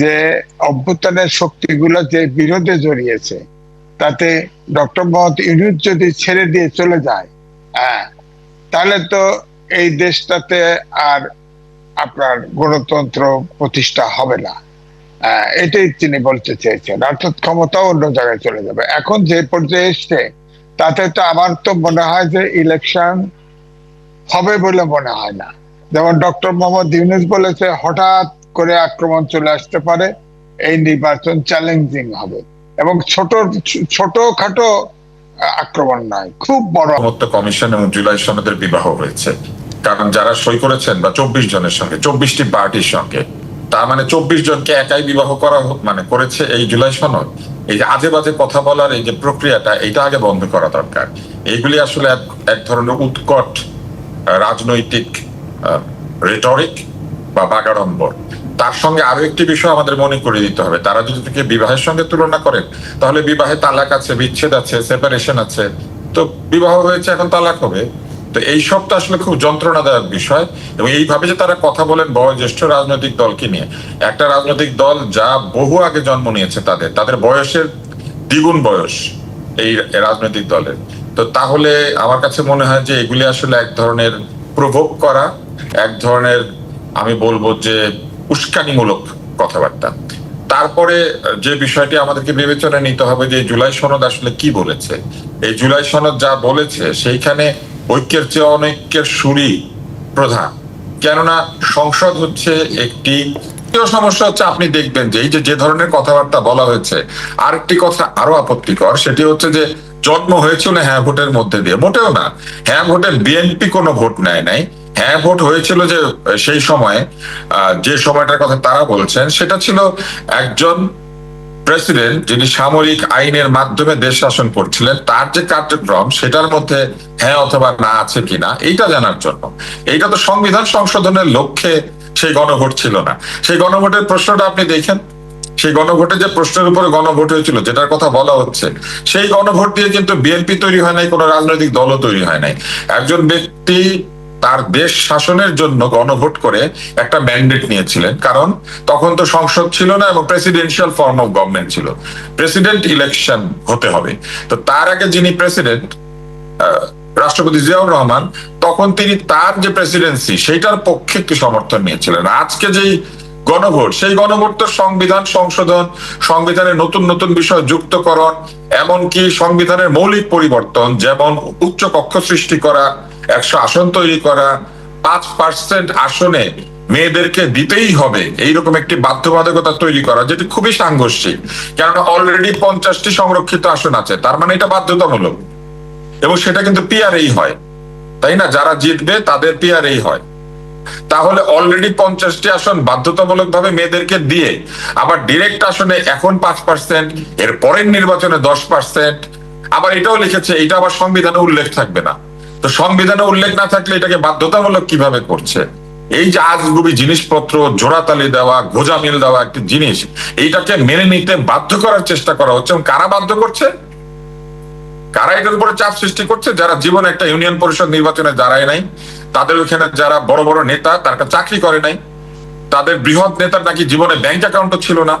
যে অভ্যুত্থানের শক্তিগুলো যে বিরোধে জড়িয়েছে, তাতে ডক্টর মোহাম্মদ ইউনুস যদি ছেড়ে দিয়ে চলে যায় হ্যাঁ তাহলে তো এই দেশটাতে আর আপনার গণতন্ত্র প্রতিষ্ঠা হবে না। এটাই তিনি বলতে চেয়েছেন। অর্থাৎ ক্ষমতা অন্য জায়গায় চলে যাবে। এখন যে পর্যায়ে এসছে, তাতে তো আমার তো মনে হয় যে ইলেকশন হবে বলে মনে হয় না। যেমন ডক্টর মোহাম্মদ ইউনুস বলেছে, হঠাৎ করে আক্রমণ চলে আসতে পারে, এই নির্বাচন চ্যালেঞ্জিং হবে। এবং ছোট ছোট খাটো আক্রমণ নয়, খুব বড় ঐকমত্য কমিশন এবং জুলাই সনদের বিবাহ হয়েছে। কারণ যারা সই করেছেন বা চব্বিশ জনের সঙ্গে, চব্বিশটি পার্টির সঙ্গে, তার মানে চব্বিশ জনকে একাই বিবাহ করা মানে করেছে এই জুলাই সনদ। এই যে আজে বাজে কথা বলার এই যে প্রক্রিয়াটা এটা আগে বন্ধ করা দরকার। এইগুলি আসলে এক ধরনের উৎকট, রাজনৈতিক রেটরিক বা বাগাড়ম্বর তার সঙ্গে আরও একটি বিষয় আমাদের মনে করে দিতে হবে। তারা যদি থেকে বিবাহের সঙ্গে তুলনা করেন, তাহলে বিবাহে তালাক আছে, বিচ্ছেদ আছে সেপারেশন আছে। তো বিবাহ হয়েছে, এখন তালাক হবে। তো এই সবটা আসলে খুব যন্ত্রণাদায়ক বিষয় এবং এইভাবে যে তারা কথা বলেন বয়োজ্যেষ্ঠ রাজনৈতিক দলকে নিয়ে। একটা রাজনৈতিক দল যা বহু আগে জন্ম নিয়েছে তাদের তাদের বয়সের দ্বিগুণ বয়স এই রাজনৈতিক দলের। তো তাহলে আমার কাছে মনে হয় যে এগুলি আসলে এক ধরনের প্রভোগ করা, এক ধরনের আমি বলব যে উস্কানিমূলক কথাবার্তা। তারপরে যে বিষয়টি আমাদেরকে বিবেচনায় নিতে হবে যে জুলাই সনদ আসলে কি বলেছে। এই জুলাই সনদ যা বলেছে, সেইখানে ঐক্যের চেয়ে অনৈক্যের সুরই প্রধান। কেননা সংসদ হচ্ছে একটি সমস্যা হচ্ছে আপনি দেখবেন যে এই যে ধরনের কথাবার্তা বলা হয়েছে, আরেকটি কথা আরও আপত্তিকর, সেটি হচ্ছে যে জন্ম হয়েছিল হ্যাঁ ভোটের মধ্যে দিয়ে? মোটেও না। হ্যাঁ ভোটে বিএনপি কোনো ভোট নেয় নাই। হ্যাঁ ভোট হয়েছিল যে, সেই সময়ে যে সময়টার কথা তারা বলছেন, সেটা ছিল একজন প্রেসিডেন্ট যিনি সামরিক আইনের মাধ্যমে দেশ শাসন করছিলেন। তার যে কার্যক্রম, সেটার মধ্যে হ্যাঁ অথবা না আছে কিনা, এইটা জানার জন্য। এইটা তো সংবিধান সংশোধনের লক্ষ্যে সেই গণভোট ছিল না। সেই গণভোটের প্রশ্নটা আপনি দেখেন। সেই গণভোটে যে প্রশ্নের উপরে গণভোট হয়েছিল, যেটার কথা বলা হচ্ছে, সেই গণভোট দিয়ে কিন্তু বিএনপি তৈরি হয় নাই, কোনো রাজনৈতিক দলও তৈরি হয় নাই। একজন ব্যক্তি তার দেশ শাসনের জন্য গণভোট করে একটা ম্যান্ডেট নিয়েছিলেন, কারণ তখন তো সংসদ ছিল না এবং প্রেসিডেন্সিয়াল ফর্ম অফ গভর্নমেন্ট ছিল। প্রেসিডেন্ট ইলেকশন হতে হবে। তো তার আগে যিনি প্রেসিডেন্ট রাষ্ট্রপতি জিয়াউর রহমান, তখন তিনি তার যে প্রেসিডেন্সি সেইটার পক্ষে একটি সমর্থন নিয়েছিলেন। আজকে যেই গণভোট। সেই গণভোট তো সংবিধান সংশোধন, সংবিধানের নতুন নতুন বিষয় যুক্তকরণ, এমনকি সংবিধানের মৌলিক পরিবর্তন, যেমন উচ্চ কক্ষ সৃষ্টি করা, একশো আসন তৈরি করা, পাঁচ পার্সেন্ট আসনে মেয়েদেরকে দিতেই হবে। এইরকম একটি বাধ্যবাধকতা তৈরি করা, যেটি খুবই সাংঘর্ষিক। কেননা অলরেডি পঞ্চাশটি সংরক্ষিত আসন আছে, তার মানে এটা বাধ্যতামূলক। এবং সেটা কিন্তু পিআরই হয়। তাই না? যারা জিতবে, তাদের পিআরই হয়। তাহলে অলরেডি পঞ্চাশটি আসন বাধ্যতামূলক ভাবে মেয়েদেরকে দিয়ে, আবার ডিরেক্ট আসনে এখন পাঁচ পার্সেন্ট এর পরের নির্বাচনে দশ পার্সেন্ট আবার এটাও লিখেছে, এটা আবার সংবিধানে উল্লেখ থাকবে না। তো সংবিধানে উল্লেখ না থাকলে এটাকে বাধ্যতামূলক কীভাবে করছে? এই যে আজগুবি জিনিসপত্র, জোড়াতালি দেওয়া গোজামিল দেওয়া একটি জিনিস, এইটাকে মেনে নিতে বাধ্য করার চেষ্টা করা হচ্ছে, এবং কারা বাধ্য করছে? কারা এটার উপরে চাপ সৃষ্টি করছে? যারা জীবনে একটা ইউনিয়ন পরিষদ নির্বাচনে দাঁড়ায় নাই তাদের ওখানে যারা বড় বড় নেতা তারা চাকরি করে নাই তাদের বৃহৎ নেতার নাকি জীবনে ব্যাংক অ্যাকাউন্টও ছিল না।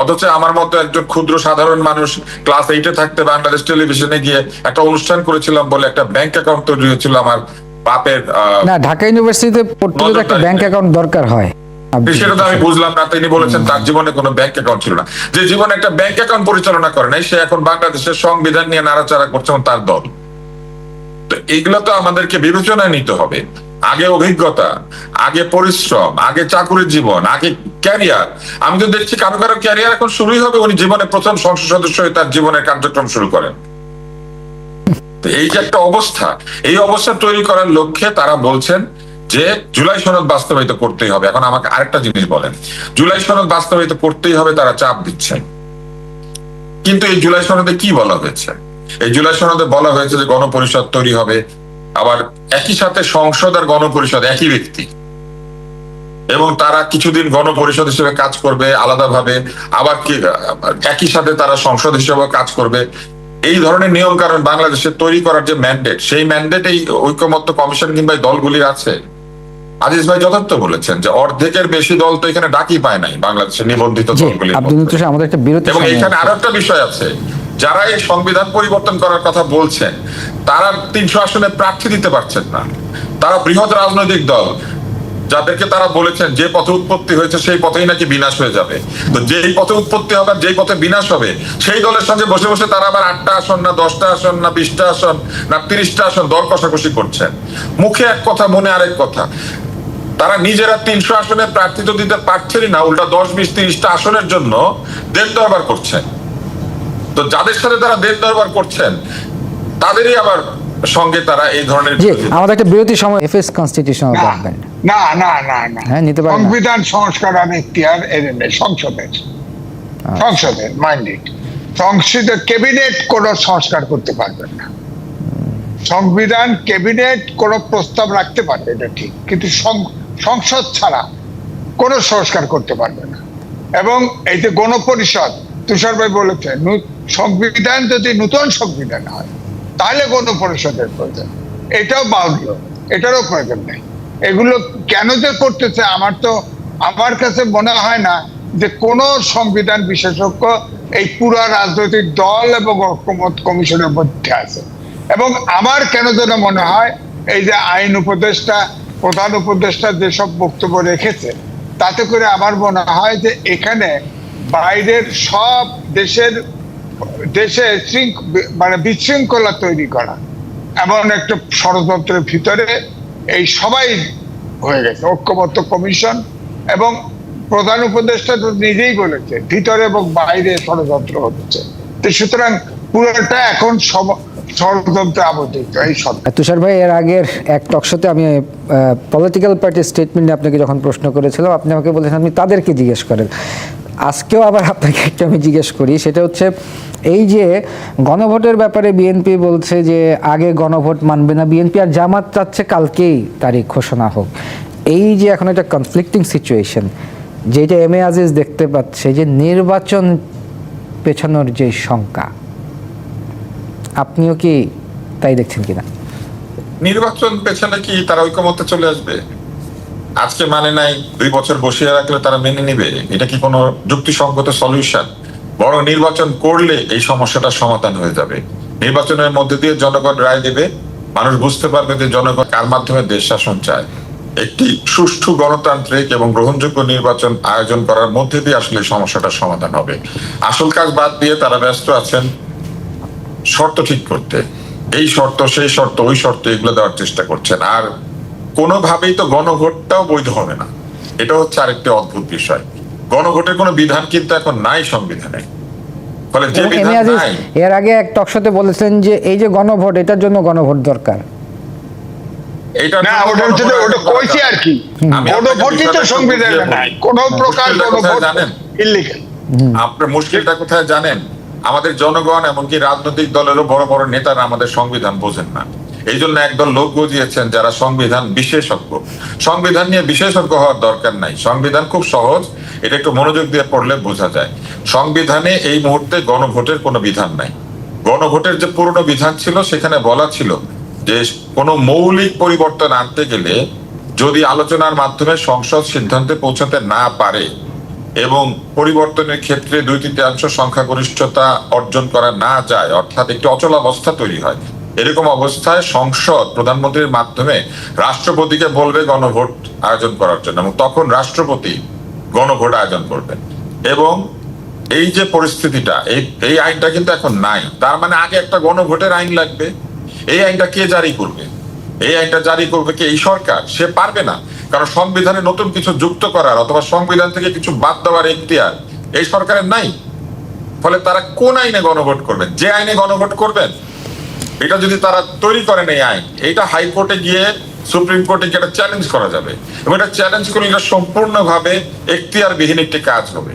অথচ আমার মতো একজন ক্ষুদ্র সাধারণ মানুষ ক্লাস এইটে থাকতে বাংলাদেশ টেলিভিশনে গিয়ে একটা অনুষ্ঠান করেছিলাম বলে একটা ব্যাংক অ্যাকাউন্ট তৈরি হয়েছিল আমার বাপের না ঢাকা ইউনিভার্সিটিতে পড়তে একটা ব্যাংক অ্যাকাউন্ট দরকার হয়। সেটা তো আমি বুঝলাম না তিনি বলেছেন তার জীবনে কোনো ব্যাংক অ্যাকাউন্ট ছিল না। যে জীবনে একটা ব্যাংক অ্যাকাউন্ট পরিচালনা করে নাই সে এখন বাংলাদেশের সংবিধান নিয়ে নাড়াচাড়া করছে তার দল। তো এগুলো তো আমাদেরকে বিবেচনায় নিতে হবে। আগে অভিজ্ঞতা আগে পরিশ্রম আগে চাকুরির জীবন আগে ক্যারিয়ার আমি তো দেখছি কারও কারও ক্যারিয়ার এখন শুরুই হবে উনি জীবনে প্রথম সংসদ সদস্য হয়ে তার জীবনের কার্যক্রম শুরু করেন। এই যে একটা অবস্থা এই অবস্থা তৈরি করার লক্ষ্যে তারা বলছেন যে জুলাই সনদ বাস্তবায়িত করতেই হবে। এখন আমাকে আরেকটা জিনিস বলেন। জুলাই সনদ বাস্তবায়িত করতেই হবে, তারা চাপ দিচ্ছেন। কিন্তু এই জুলাই সনদে কি বলা হয়েছে? এই জুলাই সনদে বলা হয়েছে যে গণপরিষদ তৈরি হবে, আবার একই সাথে সংসদ আর গণপরিষদ একই ব্যক্তি। এবং তারা কিছুদিন গণপরিষদ হিসেবে কাজ করবে আলাদাভাবে, আবার কি, একই সাথে তারা সংসদ হিসেবে কাজ করবে। এই ধরনের নিয়ম কারণ বাংলাদেশে তৈরি করার যে ম্যান্ডেট সেই ম্যান্ডেট এই ঐক্যমত্য কমিশন কিংবা এই দলগুলির আছে। আজিজ ভাই যথার্থ বলেছেন যে অর্ধেকের বেশি দল তো এখানে ডাকি পায় নাই বাংলাদেশের নিবন্ধিত দলগুলি আমাদের একটা বিরতি এবং এখানে। আরও একটা বিষয় আছে। যারা এই সংবিধান পরিবর্তন করার কথা বলছেন তারা তিনশো আসনে প্রার্থী দিতে পারছেন না। তারা বৃহৎ রাজনৈতিক দল। যাদেরকে তারা বলেছেন যে পথে উৎপত্তি হয়েছে, সেই পথেই নাকি বিনাশ হয়ে যাবে। তো যেই পথে উৎপত্তি হবে যেই পথে বিনাশ হবে, সেই দলের সঙ্গে বসে বসে তারা আবার আটটা আসন না দশটা আসন না বিশটা আসন না তিরিশটা আসন দর কষাকষি করছেন। মুখে এক কথা, মনে আরেক কথা। তারা নিজেরা তিনশো আসনে প্রার্থী তো দিতে পারছেনই না, উল্টা দশ, বিশ, তিরিশটা আসনের জন্য দেন দরবার করছেন। তো যাদের সাথে তারা দেন দরবার করছেন, তাদেরই আবার সঙ্গে তারা এই ধরনের জি আমাদের একটা বিরতি সময় এফএস কনস্টিটিউশনাল না গভর্নমেন্ট না না না না। হ্যাঁ, নিতে পারে সংবিধান সংস্কার আর এখতিয়ার নেই, সংসদের। সংসদের মাইন্ডেড সংসদের ক্যাবিনেট কোনো সংস্কার করতে পারবেন না। সংবিধান ক্যাবিনেট কোনো প্রস্তাব রাখতে পারবে এটা ঠিক। কিন্তু সং- সংসদ ছাড়া কোনো সংস্কার করতে পারবে না। এবং এই যে গণপরিষদ তুষার ভাই বলেছে সংবিধান যদি নতুন সংবিধান হয় তাহলে গণপরিষদের প্রয়োজন। এটাও বাউল্য এটারও প্রয়োজন নেই। এগুলো কেন যে করতেছে আমার তো, আমার কাছে মনে হয় না যে কোন সংবিধান বিশেষজ্ঞ এই পুরো রাজনৈতিক দল এবং ঐক্যমত কমিশনের মধ্যে আছে। এবং আমার কেন যেন মনে হয় এই যে আইন উপদেষ্টা, প্রধান উপদেষ্টা যেসব বক্তব্য রেখেছে, তাতে করে আমার মনে হয় যে এখানে বাইরের সব দেশের দেশে মানে বিশৃঙ্খলা তৈরি করা এমন একটা ষড়যন্ত্রের ভিতরে এই সবাই হয়ে গেছে ঐক্যবদ্ধ কমিশন এবং প্রধান উপদেষ্টা তো নিজেই বলেছে, ভিতরে এবং বাইরে ষড়যন্ত্র হচ্ছে। তো সুতরাং পুরোটা এখন ষড়যন্ত্রে আবদ্ধিত এই তুষার ভাই, এর আগের এক টকশোতে আমি পলিটিক্যাল পার্টির স্টেটমেন্টে আপনাকে যখন প্রশ্ন করেছিলাম, আপনি আমাকে বলেছেন, আপনি তাদেরকে জিজ্ঞেস করেন। আজকেও আবার আপনাকে একটা আমি জিজ্ঞেস করি, সেটা হচ্ছে এই যে গণভোটের ব্যাপারে বিএনপি বলছে যে আগে গণভোট মানবে না, বিএনপি আর জামাত চাচ্ছে কালকেই তারিখ ঘোষণা হোক। এই যে এখন একটা কনফ্লিক্টিং সিচুয়েশন যেটা এম এ আজিজ দেখতে পাচ্ছে যে নির্বাচন পেছানোর যে শঙ্কা, আপনিও কি তাই দেখছেন কিনা? নির্বাচন পেছনে কি তারা ঐক্যমতে চলে আসবে? আজকে মানে নাই, দুই বছর বসিয়ে রাখলে তারা মেনে নিবে? এটা কি কোনো যুক্তিসঙ্গত সলিউশন বড় নির্বাচন করলে এই সমস্যাটা সমাধান হয়ে যাবে। নির্বাচনের মধ্যে দিয়ে জনগণ রায় দেবে, মানুষ বুঝতে পারবে যে জনগণ কার মাধ্যমে দেশ শাসন চায়। একটি সুষ্ঠু গণতান্ত্রিক এবং গ্রহণযোগ্য নির্বাচন আয়োজন করার মধ্যে দিয়ে আসলে সমস্যাটার সমাধান হবে। আসল কাজ বাদ দিয়ে তারা ব্যস্ত আছেন শর্ত ঠিক করতে। এই শর্ত, সেই শর্ত, ওই শর্ত এগুলো দেওয়ার চেষ্টা করছেন। আর কোনোভাবেই তো গণভোটটাও বৈধ হবে না। এটা হচ্ছে আরেকটি অদ্ভুত বিষয়। গণভোটের কোনো বিধান কিন্তু এখন নাই সংবিধানে। ফলে যে বিধান নাই এর আগে এক টকশোতে বলেছেন যে এই যে গণভোট এটার জন্য গণভোট দরকার। এটা না ওটা হচ্ছে ওটা কইছি আর কি। আমি কোনো আপনাকে ভোটই তো সংবিধানে নাই। কোন প্রকার মুশকিলটা কোনো কোথায় ভোট জানেন? ইলিগাল। আপনার মুশকিলটা কোথায় জানেন? আমাদের জনগণ এমনকি রাজনৈতিক দলেরও বড় বড় নেতারা আমাদের সংবিধান বোঝেন না। এই জন্য একদল লোক বুঝিয়েছেন যারা সংবিধান বিশেষজ্ঞ। সংবিধান নিয়ে বিশেষজ্ঞ হওয়ার দরকার নাই। সংবিধান খুব সহজ, এটা একটু মনোযোগ দিয়ে পড়লে বোঝা যায়। সংবিধানে এই মুহূর্তে গণভোটের কোনো বিধান নাই। গণভোটের যে পুরনো বিধান ছিল, সেখানে বলা ছিল যে কোনো মৌলিক পরিবর্তন আনতে গেলে যদি আলোচনার মাধ্যমে সংসদ সিদ্ধান্তে পৌঁছাতে না পারে এবং পরিবর্তনের ক্ষেত্রে দুই তৃতীয়াংশ সংখ্যাগরিষ্ঠতা অর্জন করা না যায়, অর্থাৎ একটি অচলাবস্থা তৈরি হয় এরকম অবস্থায় সংসদ প্রধানমন্ত্রীর মাধ্যমে রাষ্ট্রপতিকে বলবে গণভোট আয়োজন করার জন্য এবং তখন রাষ্ট্রপতি গণভোট আয়োজন করবেন। এবং এই যে পরিস্থিতিটা, এই এই আইনটা কিন্তু এখন নাই। তার মানে আগে একটা গণভোটের আইন লাগবে। এই আইনটা কে জারি করবে? এই আইনটা জারি করবে কি এই সরকার? সে পারবে না। কারণ সংবিধানে নতুন কিছু যুক্ত করার অথবা সংবিধান থেকে কিছু বাদ দেওয়ার এখতিয়ার এই সরকারের নাই। ফলে তারা কোন আইনে গণভোট করবেন? যে আইনে গণভোট করবেন এটা যদি তারা তৈরি করেন এই আইন এটা হাইকোর্টে গিয়ে সুপ্রিম কোর্টে গিয়ে এটা চ্যালেঞ্জ করা যাবে। এবং এটা চ্যালেঞ্জ করলে এটা সম্পূর্ণভাবে এখতিয়ারবিহীন একটি কাজ হবে।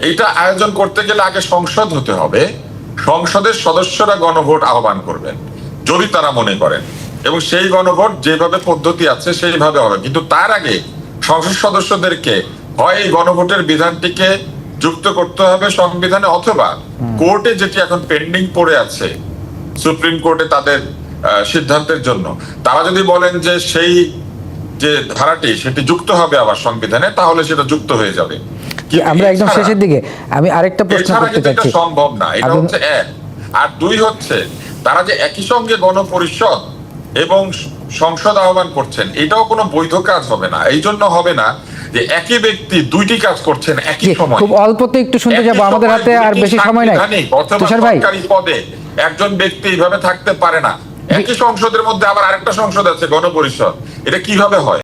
এটা আয়োজন করতে গেলে আগে সংসদ হতে হবে। সংসদের সদস্যরা গণভোট আহ্বান করবেন যদি তারা মনে করেন। এবং সেই গণভোট যেভাবে পদ্ধতি আছে সেইভাবে হবে। কিন্তু তার আগে সংসদ সদস্যদেরকে হয় এই গণভোটের বিধানটিকে যুক্ত করতে হবে সংবিধানে অথবা কোর্টে যেটি এখন পেন্ডিং পড়ে আছে সুপ্রিম কোর্টে তাদের সিদ্ধান্তের জন্য। তারা যদি বলেন যে সেই যে ধারাটি সেটি যুক্ত হবে আবার সংবিধানে তাহলে সেটা যুক্ত হয়ে যাবে। আমরা একদম শেষের দিকে। আমি আরেকটা প্রশ্ন করতে চাচ্ছি। সম্ভব না এটা হচ্ছে এক। আর দুই হচ্ছে তারা যে একই সঙ্গে গণপরিষদ এবং সংসদ আহ্বান করছেন এটাও কোনো বৈধ কাজ হবে না। এই জন্য হবে না যে একই ব্যক্তি দুইটি কাজ করছেন একই সময়। খুব অল্পতে একটু শুনতে যাব। আমাদের হাতে আর বেশি সময় নাই। তুষার ভাই। সরকারি পদে একজন ব্যক্তি এইভাবে থাকতে পারে না। একই সংসদের মধ্যে আবার আরেকটা সংসদ আছে, গণপরিষদ। এটা কীভাবে হয়?